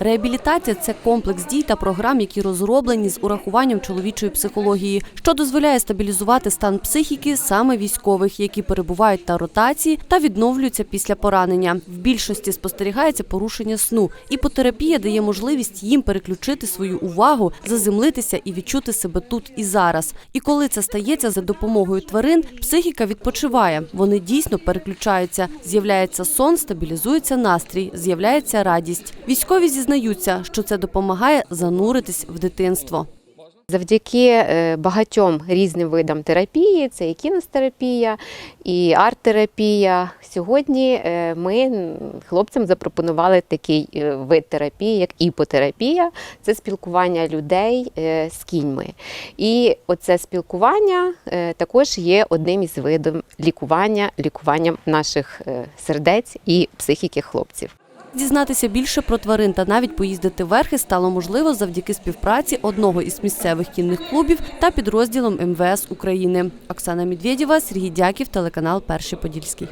Реабілітація це комплекс дій та програм, які розроблені з урахуванням чоловічої психології, що дозволяє стабілізувати стан психіки саме військових, які перебувають та ротації та відновлюються після поранення. В більшості спостерігається порушення сну. Іпотерапія дає можливість їм переключити свою увагу, заземлитися і відчути себе тут і зараз. І коли це стається за допомогою тварин, психіка відпочиває. Вони дійсно переключаються. З'являється сон, стабілізується настрій, з'являється радість. Військові зізнаються, що це допомагає зануритись в дитинство. Завдяки е, багатьом різним видам терапії, це і кіностерапія, і арт-терапія. Сьогодні е, ми хлопцям запропонували такий е, вид терапії, як іпотерапія. Це спілкування людей з кіньми. І оце спілкування також є одним із видів лікування, лікуванням наших сердець і психіки хлопців. Дізнатися більше про тварин та навіть поїздити верхи стало можливо завдяки співпраці одного із місцевих кінних клубів та підрозділом МВС України. Оксана Медведєва, Сергій Дяків, телеканал Перший Подільський.